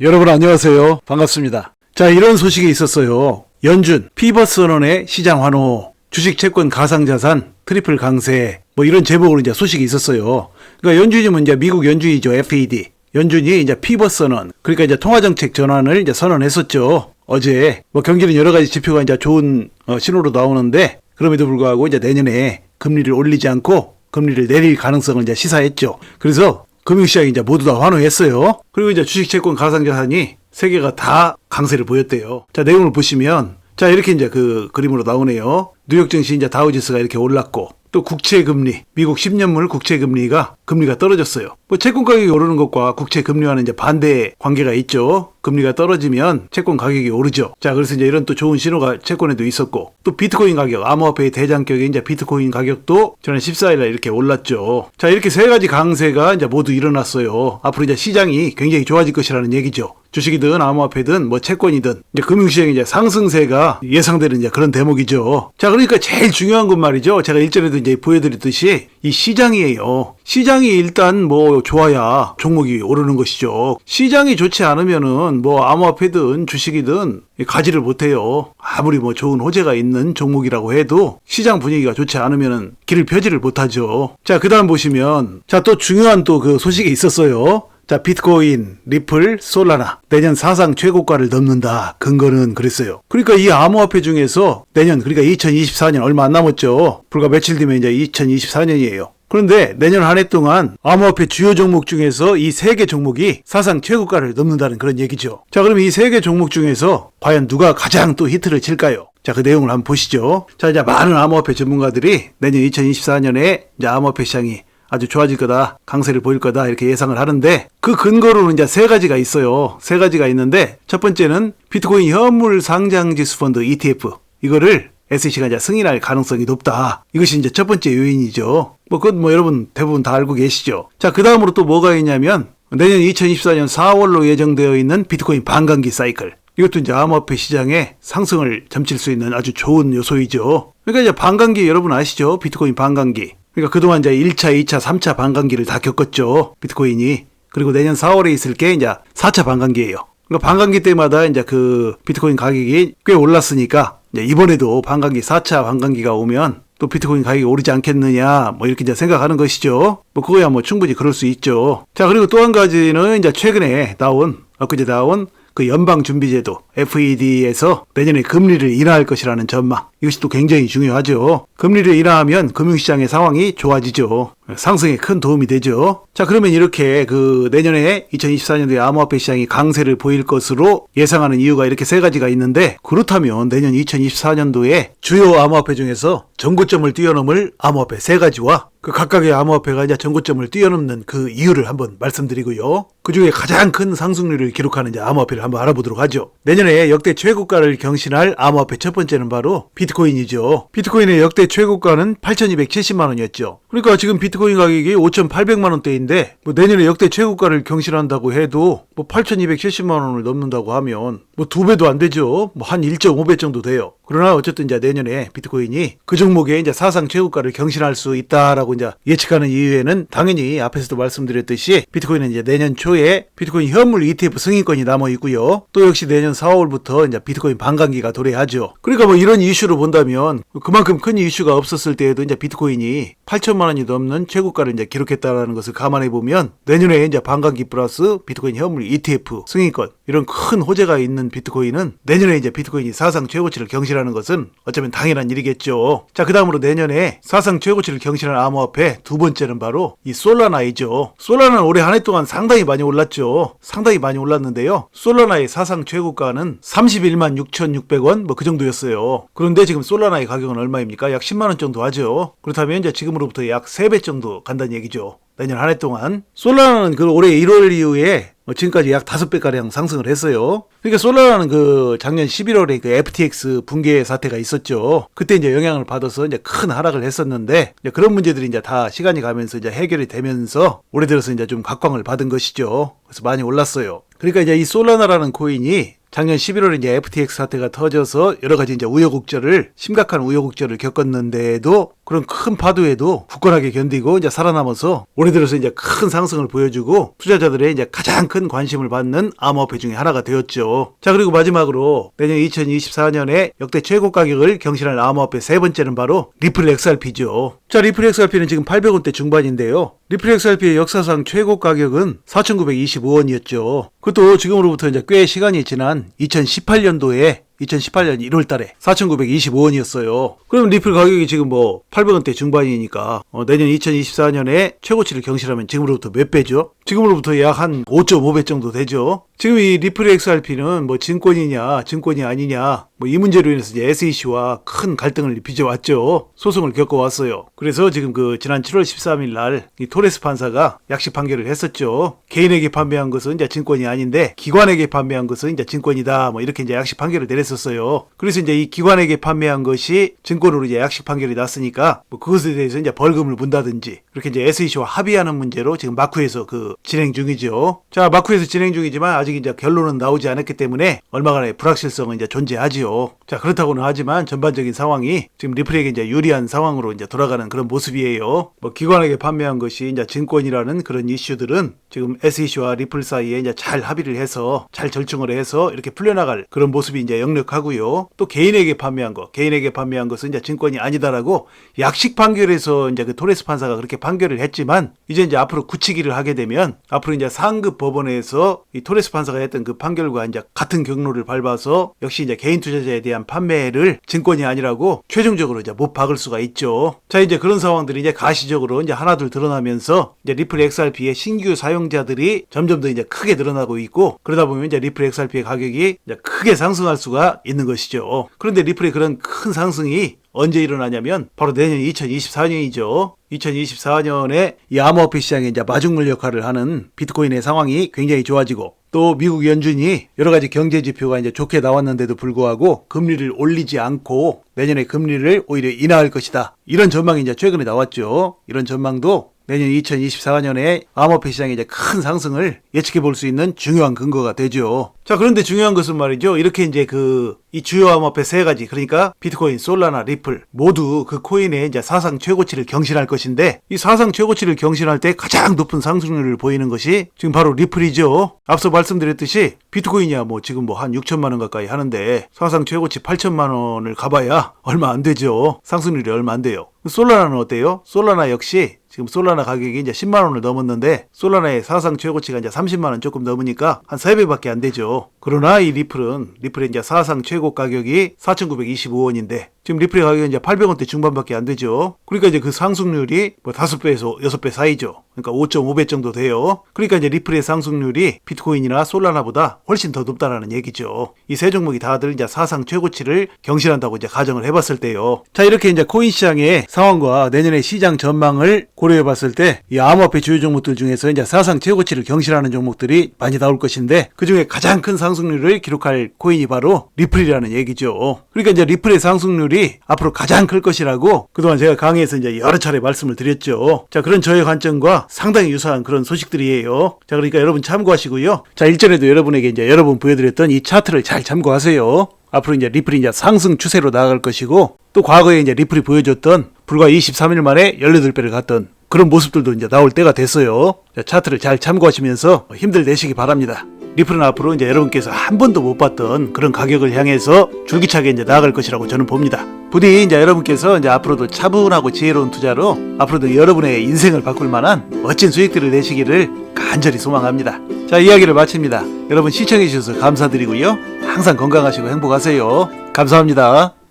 여러분 안녕하세요. 반갑습니다. 자, 이런 소식이 있었어요. 연준, 피버스원의 시장 환호, 주식 채권 가상자산, 트리플 강세, 뭐 이런 제목으로 이제 소식이 있었어요. 그러니까 연준이면 이제 미국 연준이죠. FED. 연준이 이제 피버스원, 그러니까 이제 통화정책 전환을 이제 선언했었죠. 어제, 뭐 경기는 여러 가지 지표가 이제 좋은 어, 신호로 나오는데, 그럼에도 불구하고 이제 내년에 금리를 올리지 않고 금리를 내릴 가능성을 이제 시사했죠. 그래서 금융시장이 이제 모두 다 환호했어요. 그리고 이제 주식 채권 가상자산이 세 개가 다 강세를 보였대요. 자, 내용을 보시면, 자, 이렇게 이제 그 그림으로 나오네요. 뉴욕 증시 이제 다우지수가 이렇게 올랐고, 또 국채 금리, 미국 10년물 국채 금리가 금리가 떨어졌어요. 뭐 채권 가격이 오르는 것과 국채 금리와는 이제 반대 관계가 있죠. 금리가 떨어지면 채권 가격이 오르죠. 자, 그래서 이제 이런 또 좋은 신호가 채권에도 있었고, 또 비트코인 가격, 암호화폐의 대장격인 이제 비트코인 가격도 지난 14일날 이렇게 올랐죠. 자, 이렇게 세 가지 강세가 이제 모두 일어났어요. 앞으로 이제 시장이 굉장히 좋아질 것이라는 얘기죠. 주식이든 암호화폐든 뭐 채권이든 이제 금융시장의 이제 상승세가 예상되는 이제 그런 대목이죠. 자, 그러니까 제일 중요한 건 말이죠. 제가 일전에도 이제 보여드렸듯이 이 시장이에요. 시장이 일단 뭐 좋아야 종목이 오르는 것이죠. 시장이 좋지 않으면은 뭐 암호화폐든 주식이든 가지를 못해요. 아무리 뭐 좋은 호재가 있는 종목이라고 해도 시장 분위기가 좋지 않으면은 길을 펴지를 못하죠. 자, 그 다음 보시면 자, 또 중요한 또 그 소식이 있었어요. 자, 비트코인, 리플, 솔라나 내년 사상 최고가를 넘는다. 근거는 그랬어요. 그러니까 이 암호화폐 중에서 내년 그러니까 2024년 얼마 안 남았죠. 불과 며칠 뒤면 이제 2024년이에요. 그런데 내년 한 해 동안 암호화폐 주요 종목 중에서 이 세 개 종목이 사상 최고가를 넘는다는 그런 얘기죠. 자, 그럼 이 세 개 종목 중에서 과연 누가 가장 또 히트를 칠까요? 자, 그 내용을 한번 보시죠. 자, 이제 많은 암호화폐 전문가들이 내년 2024년에 이제 암호화폐 시장이 아주 좋아질 거다, 강세를 보일 거다 이렇게 예상을 하는데 그 근거로는 이제 세 가지가 있어요. 세 가지가 있는데 첫 번째는 비트코인 현물 상장 지수 펀드 ETF 이거를 SEC가 이제 승인할 가능성이 높다. 이것이 이제 첫 번째 요인이죠. 뭐 그건 뭐 여러분 대부분 다 알고 계시죠. 자, 그 다음으로 또 뭐가 있냐면 내년 2024년 4월로 예정되어 있는 비트코인 반감기 사이클. 이것도 이제 암호화폐 시장에 상승을 점칠 수 있는 아주 좋은 요소이죠. 그러니까 이제 반감기 여러분 아시죠? 비트코인 반감기. 그러니까 그동안 이제 1차, 2차, 3차 반감기를 다 겪었죠. 비트코인이. 그리고 내년 4월에 있을 게 이제 4차 반감기예요. 그러니까 반감기 때마다 이제 그 비트코인 가격이 꽤 올랐으니까 이번에도 반감기 4차 반감기가 오면 또 비트코인 가격이 오르지 않겠느냐 뭐 이렇게 이제 생각하는 것이죠. 뭐 그거야 뭐 충분히 그럴 수 있죠. 자 그리고 또 한 가지는 이제 최근에 나온 엊그제 나온 그 연방준비제도 FED에서 내년에 금리를 인하할 것이라는 전망 이것이 또 굉장히 중요하죠. 금리를 인하하면 금융시장의 상황이 좋아지죠. 상승에 큰 도움이 되죠. 자 그러면 이렇게 그 내년에 2024년도에 암호화폐 시장이 강세를 보일 것으로 예상하는 이유가 이렇게 세 가지가 있는데 그렇다면 내년 2024년도에 주요 암호화폐 중에서 전고점을 뛰어넘을 암호화폐 세 가지와 그 각각의 암호화폐가 이제 전고점을 뛰어넘는 그 이유를 한번 말씀드리고요. 그 중에 가장 큰 상승률을 기록하는 이제 암호화폐를 한번 알아보도록 하죠. 내년에 역대 최고가를 경신할 암호화폐 첫 번째는 바로 비트코인이죠. 비트코인의 역대 최고가는 8,270만 원이었죠. 그러니까 지금 비트코인 가격이 5,800만 원대인데 뭐 내년에 역대 최고가를 경신한다고 해도 뭐 8,270만 원을 넘는다고 하면 뭐 두 배도 안 되죠. 뭐 한 1.5배 정도 돼요. 그러나 어쨌든 이제 내년에 비트코인이 그 종목에 이제 사상 최고가를 경신할 수 있다라고 이제 예측하는 이유에는 당연히 앞에서도 말씀드렸듯이 비트코인은 이제 내년 초에 비트코인 현물 ETF 승인권이 남아 있고요. 또 역시 내년 4월부터 이제 비트코인 반감기가 도래하죠. 그러니까 뭐 이런 이슈로 본다면 그만큼 큰 이슈가 없었을 때에도 이제 비트코인이 8천만 원이 넘는 최고가를 이제 기록했다라는 것을 감안해 보면 내년에 이제 반감기 플러스 비트코인 현물 ETF 승인권 이런 큰 호재가 있는 비트코인은 내년에 이제 비트코인이 사상 최고치를 경신하는 것은 어쩌면 당연한 일이겠죠. 자, 그 다음으로 내년에 사상 최고치를 경신할 암호 화폐 두 번째는 바로 이 솔라나이죠. 솔라나는 올해 한 해 동안 상당히 많이 올랐죠. 상당히 많이 올랐는데요. 솔라나의 사상 최고가는 31만 6,600원 뭐 그 정도였어요. 그런데 지금 솔라나의 가격은 얼마입니까? 약 10만 원 정도 하죠. 그렇다면 이제 지금으로부터 약 3배 정도 간다는 얘기죠. 내년 한 해 동안 솔라나는 그 올해 1월 이후에 뭐 지금까지 약 5배가량 상승을 했어요. 그러니까 솔라나는 그 작년 11월에 그 FTX 붕괴 사태가 있었죠. 그때 이제 영향을 받아서 이제 큰 하락을 했었는데 그런 문제들이 이제 다 시간이 가면서 이제 해결이 되면서 올해 들어서 이제 좀 각광을 받은 것이죠. 그래서 많이 올랐어요. 그러니까 이제 이 솔라나라는 코인이 작년 11월에 이제 FTX 사태가 터져서 여러 가지 이제 우여곡절을 심각한 우여곡절을 겪었는데도 그런 큰 파도에도 굳건하게 견디고 이제 살아남아서 올해 들어서 이제 큰 상승을 보여주고 투자자들의 이제 가장 큰 관심을 받는 암호화폐 중에 하나가 되었죠. 자 그리고 마지막으로 내년 2024년에 역대 최고 가격을 경신할 암호화폐 세 번째는 바로 리플 XRP죠. 자 리플 XRP는 지금 800원대 중반인데요. 리플 XRP의 역사상 최고 가격은 4,925원이었죠. 그것도 지금으로부터 이제 꽤 시간이 지난 2018년도에 2018년 1월 달에 4,925원이었어요. 그럼 리플 가격이 지금 뭐 800원대 중반이니까 어, 내년 2024년에 최고치를 경신하면 지금으로부터 몇 배죠? 지금으로부터 약 한 5.5배 정도 되죠. 지금 이 리플 XRP는 뭐 증권이냐, 증권이 아니냐, 뭐 이 문제로 인해서 이제 SEC와 큰 갈등을 빚어왔죠. 소송을 겪어왔어요. 그래서 지금 그 지난 7월 13일 날 이 토레스 판사가 약식 판결을 했었죠. 개인에게 판매한 것은 이제 증권이 아닌데 기관에게 판매한 것은 이제 증권이다. 뭐 이렇게 이제 약식 판결을 내렸 었어요. 그래서 이제 이 기관에게 판매한 것이 증권으로 이제 약식 판결이 났으니까 뭐 그것에 대해서 이제 벌금을 문다든지 그렇게 이제 SEC와 합의하는 문제로 지금 마쿠에서 그 진행 중이죠. 자, 마쿠에서 진행 중이지만 아직 이제 결론은 나오지 않았기 때문에 얼마간의 불확실성은 이제 존재하지요. 자, 그렇다고는 하지만 전반적인 상황이 지금 리플에게 이제 유리한 상황으로 이제 돌아가는 그런 모습이에요. 뭐 기관에게 판매한 것이 이제 증권이라는 그런 이슈들은 지금 SEC와 리플 사이에 이제 잘 합의를 해서 잘 절충을 해서 이렇게 풀려나갈 그런 모습이 이제 역력하고요. 또 개인에게 판매한 것, 개인에게 판매한 것은 이제 증권이 아니다라고 약식 판결에서 이제 그 토레스 판사가 그렇게 판결을 했지만 이제 이제 앞으로 굳히기를 하게 되면 앞으로 이제 상급 법원에서 이 토레스 판사가 했던 그 판결과 이제 같은 경로를 밟아서 역시 이제 개인 투자자에 대한 판매를 증권이 아니라고 최종적으로 이제 못 박을 수가 있죠. 자 이제 그런 상황들이 이제 가시적으로 이제 하나둘 드러나면서 이제 리플 XRP의 신규 사용 자들이 점점 더 이제 크게 늘어나고 있고 그러다 보면 이제 리플 XRP의 가격이 크게 상승할 수가 있는 것이죠. 그런데 리플의 그런 큰 상승이 언제 일어나냐면 바로 내년 2024년이죠. 2024년에 이 암호화폐 시장에 이제 마중물 역할을 하는 비트코인의 상황이 굉장히 좋아지고 또 미국 연준이 여러 가지 경제 지표가 이제 좋게 나왔는데도 불구하고 금리를 올리지 않고 내년에 금리를 오히려 인하할 것이다. 이런 전망이 이제 최근에 나왔죠. 이런 전망도 내년 2024년에 암호화폐 시장의 이제 큰 상승을 예측해 볼 수 있는 중요한 근거가 되죠. 자, 그런데 중요한 것은 말이죠. 이렇게 이제 그 이 주요 암호화폐 세 가지 그러니까 비트코인, 솔라나, 리플 모두 그 코인의 이제 사상 최고치를 경신할 것인데 이 사상 최고치를 경신할 때 가장 높은 상승률을 보이는 것이 지금 바로 리플이죠. 앞서 말씀드렸듯이 비트코인이야 뭐 지금 뭐 한 6천만 원 가까이 하는데 사상 최고치 8천만 원을 가봐야 얼마 안 되죠. 상승률이 얼마 안 돼요. 솔라나는 어때요? 솔라나 역시 지금 솔라나 가격이 이제 10만 원을 넘었는데 솔라나의 사상 최고치가 이제 30만 원 조금 넘으니까 한 3배밖에 안 되죠. 그러나 이 리플은 리플의 이제 사상 최고 가격이 4,925원인데 지금 리플의 가격이 이제 800원대 중반밖에 안 되죠. 그러니까 이제 그 상승률이 뭐 5배에서 6배 사이죠. 그러니까 5.5배 정도 돼요. 그러니까 이제 리플의 상승률이 비트코인이나 솔라나보다 훨씬 더 높다라는 얘기죠. 이 세 종목이 다들 이제 사상 최고치를 경신한다고 이제 가정을 해봤을 때요. 자 이렇게 이제 코인 시장의 상황과 내년의 시장 전망을 고려해봤을 때 이 암호화폐 주요 종목들 중에서 이제 사상 최고치를 경신하는 종목들이 많이 나올 것인데 그 중에 가장 큰 상승률을 기록할 코인이 바로 리플이라는 얘기죠. 그러니까 이제 리플의 상승률이 앞으로 가장 클 것이라고 그동안 제가 강의에서 이제 여러 차례 말씀을 드렸죠. 자 그런 저의 관점과 상당히 유사한 그런 소식들이에요. 자 그러니까 여러분 참고하시고요. 자 일전에도 여러분에게 이제 여러 번 보여드렸던 이 차트를 잘 참고하세요. 앞으로 이제 리플이 이제 상승 추세로 나아갈 것이고 또 과거에 이제 리플이 보여줬던 불과 23일 만에 18배를 갔던 그런 모습들도 이제 나올 때가 됐어요. 자, 차트를 잘 참고하시면서 힘들 내시기 바랍니다. 리플은 앞으로 이제 여러분께서 한 번도 못 봤던 그런 가격을 향해서 줄기차게 이제 나아갈 것이라고 저는 봅니다. 부디 이제 여러분께서 이제 앞으로도 차분하고 지혜로운 투자로 앞으로도 여러분의 인생을 바꿀 만한 멋진 수익들을 내시기를 간절히 소망합니다. 자, 이야기를 마칩니다. 여러분 시청해 주셔서 감사드리고요. 항상 건강하시고 행복하세요. 감사합니다.